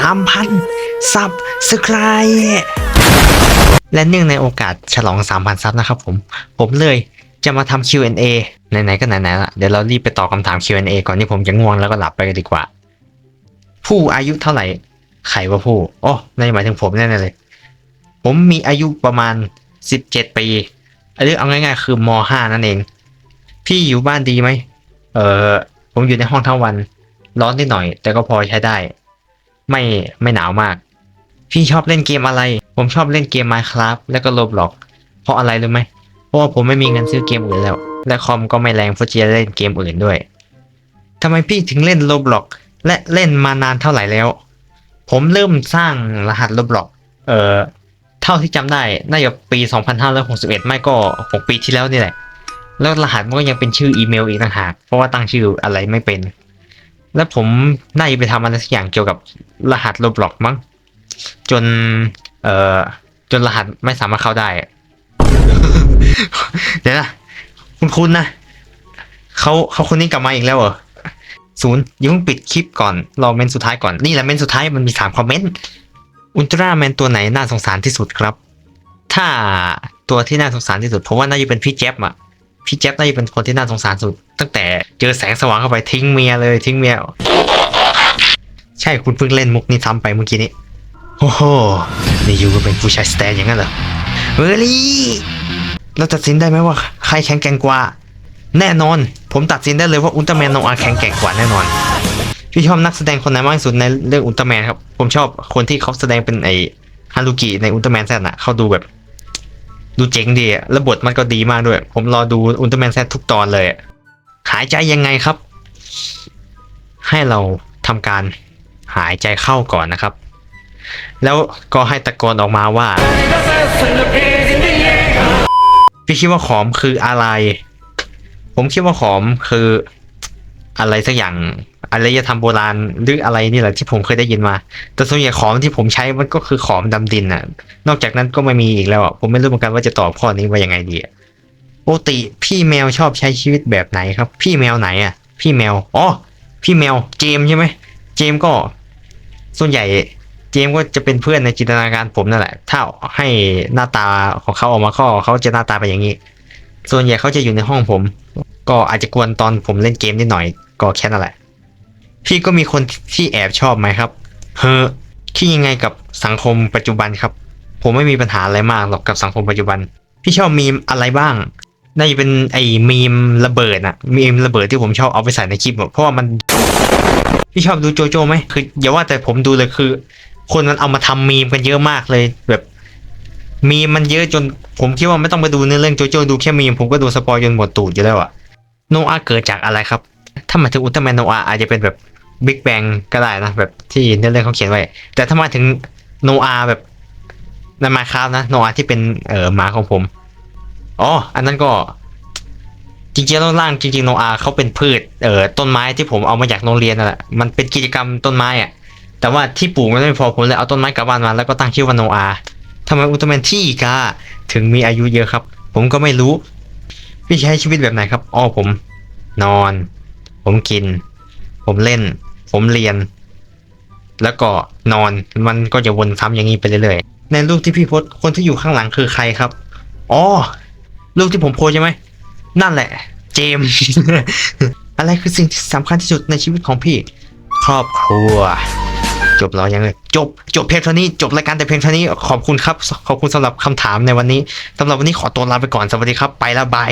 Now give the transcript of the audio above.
3,000 ซับสไครและเนื่องในโอกาสฉลอง 3,000 ซับนะครับผม ผมเลยจะมาทำ Q&A ไหนๆก็ไหนๆละเดี๋ยวเรารีบไปตอบคำถาม Q&A ก่อนที่ผมจะง่วงแล้วก็หลับไปกันดีกว่า ผู้อายุเท่าไหร่ใครว่าผู้อ๋อนั่นหมายถึงผมแน่ๆเลย ผมมีอายุประมาณ 17 ปีหรือเอาง่ายๆ คือม .5 นั่นเอง พี่อยู่บ้านดีไหม เออผมอยู่ในห้องทั้งวัน ร้อนนิดหน่อย แต่ก็พอใช้ได้ ไม่ไม่หนาวมาก พี่ชอบเล่นเกมอะไร ผมชอบเล่นเกม Minecraft แล้วก็ Roblox เพราะอะไรรู้ไหมเพราะว่าผมไม่มีเงินซื้อเกมอื่นแล้ว และคอมก็ไม่แรงเพราะจะเล่นเกมอื่นด้วยทำไมพี่ถึงเล่น Roblox และเล่นมานานเท่าไหร่แล้ว ผมเริ่มสร้างรหัส Roblox เอ่อเท่าที่จำได้น่าจะปี 2561 ไม่ก็ 6 ปีที่แล้วนี่แหละ แล้วรหัสมันก็ยังเป็นชื่ออีเมลอีกต่างหาก เพราะว่าตั้งชื่ออะไรไม่เป็น แล้วผมน่าจะไปทำอะไรสักอย่างเกี่ยวกับรหัส Roblox มั้งจน เอ่อ จนรหัสไม่สามารถเข้าได้ เดี๋ยวนะ คุณคุณนะเขาเขาคนนี้กลับมาอีกแล้วเหรอศูนย์ยังปิดคลิปก่อน รอเมนสุดท้ายก่อน นี่แหละเมนสุดท้ายมันมีสามคอมเมนต์ อุลตร้าแมนตัวไหนน่าสงสารที่สุดครับ ถ้าตัวที่น่าสงสารที่สุด ผมว่าน่าจะเป็นพี่แจ๊บอะ พี่แจ๊บน่าจะเป็นคนที่น่าสงสารสุด ตั้งแต่เจอแสงสว่างเข้าไปทิ้งเมียเลยทิ้งเมียใช่คุณเพิ่งเล่นมุกนี้ซ้ำไปเมื่อกี้นี้โอ้โหนี่ยูก็เป็นผู้ชายสแตนอย่างนั้นเหรอเฮลี่เราตัดสินได้ไหมว่าใครแข็งแกร่งกว่า แน่นอน ผมตัดสินได้เลยว่าอุลตร้าแมนโนอาแข็งแกร่งกว่าแน่นอนพี่ชอบนักแสดงคนไหนมากที่สุดในเรื่องอุลตร้าแมนครับ ผมชอบคนที่เขาแสดงเป็นไอฮารุกิในอุลตร้าแมนแซน่ะเขาดูแบบ ดูเจ๋งดีอะแล้วบทมันก็ดีมากด้วย ผมรอดูอุลตร้าแมนแซทุกตอนเลยอะหายใจยังไงครับ ให้เราทำการหายใจเข้าก่อนนะครับ แล้วก็ให้ตะโกนออกมาว่า พี่คิดว่าขอมคืออะไร ผมคิดว่าขอมคืออะไรสักอย่าง อารยธรรมโบราณหรืออะไรนี่แหละที่ผมเคยได้ยินมา แต่ส่วนใหญ่ของที่ผมใช้มันก็คือขอมดำดินน่ะ นอกจากนั้นก็ไม่มีอีกแล้วอะผมไม่รู้เหมือนกันว่าจะตอบข้อนี้ว่ายังไงดีอะปกติพี่แมวชอบใช้ชีวิตแบบไหนครับ พี่แมวไหนอะ พี่แมวอ๋อพี่แมวเจมใช่ไหมเจมก็ ส่วนใหญ่เจมก็จะเป็นเพื่อนในจินตนาการผมนั่นแหละ ถ้าให้หน้าตาของเขาออกมาข้อเขาจะหน้าตาเป็นอย่างนี้ ส่วนใหญ่เขาจะอยู่ในห้องผม ก็อาจจะกวนตอนผมเล่นเกมนิดหน่อย ก็แค่นั้นแหละ พี่ก็มีคนที่แอบชอบไหมครับ เฮ้อคิดยังไงกับสังคมปัจจุบันครับ ผมไม่มีปัญหาอะไรมากหรอกกับสังคมปัจจุบัน พี่ชอบมีมอะไรบ้างน่าจะเป็นไอ้มีมระเบิดอะมีมระเบิดที่ผมชอบเอาไปใส่ในคลิปเพราะว่ามัน พี่ชอบดูโจโจ้ไหมคืออย่าว่าแต่ผมดูเลยคือ คนมันเอามาทำมีมกันเยอะมากเลย แบบมีมมันเยอะจนผมคิดว่าไม่ต้องไปดูเนื้อเรื่องโจโจ้ดูแค่มีมผมก็ดูสปอยจนหมดตูดอยู่แล้วอะโนอาเกิดจากอะไรครับ ถ้ามาถึงอุลตร้าแมนโนอาอาจจะเป็นแบบ บิ๊กแบงก็ได้นะ แบบที่เรื่องเขาเขียนไว้ แต่ถ้ามาถึงโนอาแบบในมาคราฟนะโนอาที่เป็นเอ่อหมาของผมอ๋ออันนั้นก็จริงๆแล้วล่างจริงๆโนอาเขาเป็นพืชเอ่อต้นไม้ที่ผมเอามาจากโรงเรียนนั่นแหละมันเป็นกิจกรรมต้นไม้อะแต่ว่าที่ปลูกมันไม่พอผมเลยเอาต้นไม้กลับบ้านมาแล้วก็ตั้งชื่อว่าโนอาทำไมอุลตร้าแมนที่กาถึงมีอายุเยอะครับ ผมก็ไม่รู้พี่ใช้ชีวิตแบบไหนครับอ๋อผม นอน ผมกิน ผมเล่น ผมเรียน แล้วก็นอนมันก็จะวนซ้ำอย่างนี้ไปเรื่อยๆในรูปที่พี่โพสคนที่อยู่ข้างหลังคือใครครับอ๋อรูปที่ผมโพสใช่ไหมนั่นแหละ เจม อะไรคือสิ่งที่สำคัญที่สุดในชีวิตของพี่ ครอบครัว จบแล้วยังเลยจบจบเพียงเท่านี้จบรายการแต่เพียงเท่านี้ขอบคุณครับ ขอบคุณสำหรับคำถามในวันนี้สำหรับวันนี้ขอตัวลาไปก่อนสวัสดีครับ ไปแล้วบาย